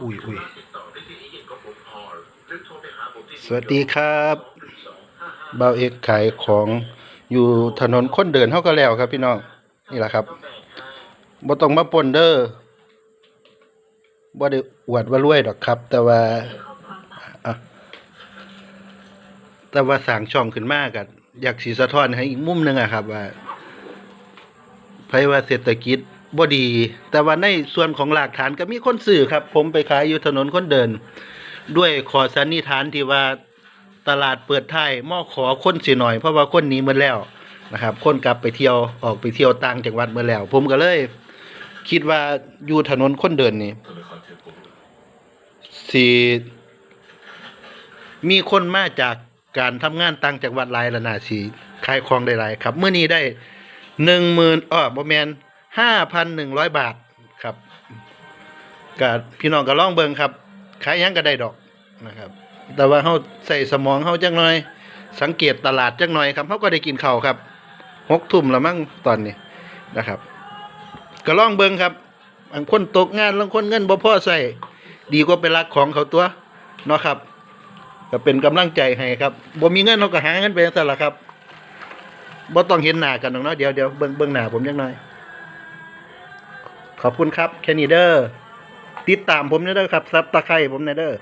อุ้ยอุ้ยติดต่อได้ที่นี้เย็นก็ผมพอหรือโทรไปหาผมที่สวัสดีครับเบาเอกขายของอยู่ถนนคนเดินเท่ากันแล้วครับพี่น้องนี่แหละครับบ่ต้องมาปนเด้อบ่ได้อวดว่ารวยดอกครับ แต่ว่าอะแต่ว่าสร้างช่องขึ้นมากันอยากสีสะท้อนให้อีกมุมหนึงอะครับ ว่าไผว่าเศรษฐกิจ บ่ดี แต่ว่าในส่วนของหลักฐานก็มีคนซื้อครับ ผมไปขายอยู่ถนนคนเดิน ด้วยขอสันนิษฐานที่ว่าตลาดเปิดท้ายมอขอคนสิหน่อย เพราะว่าคนหนี้หมดแล้วนะครับ คนกลับไปเที่ยวออกไปเที่ยวต่างจังหวัดหมดแล้ว ผมก็เลย คิดว่าอยู่ถนนคนเดินนี่สิมีคนมาจากการทำงานต่างจังหวัดหลายละนาสีขายของได้หลายครับเมื่อนี้ได้หนึ่งหมื่นอ้อบ่แมน ห้าพันหนึ่งร้อยบาทครับกับพี่น้องก็ล่องเบิงครับขายยังก็ได้ดอกนะครับ แต่ว่าเฮาใส่สมองเฮาจักหน่อย สังเกตตลาดจักหน่อยครับเฮาก็ได้กินข้าครับหกทุ่มแล้วมั้งตอนนี้นะครับ ก็ล่องเบิงครับบางคนตกงานบางคนเงินบ่พ่อใส่ดีกว่าไปรักของเขาตัวเนาะครับก็เป็นกำลังใจให้ครับบ่มีเงินเราก็หาเงินไปจังซั่นล่ะครับบ่ต้องเห็นหน้ากันหรอกเนาะเดี๋ยวเดี๋ยวเบิงเบิงหน้าผมจักหน่อย ขอบคุณครับแคนิเดอร์ติดตามผมเด้อครับซับตะไคร้ผมเด้อ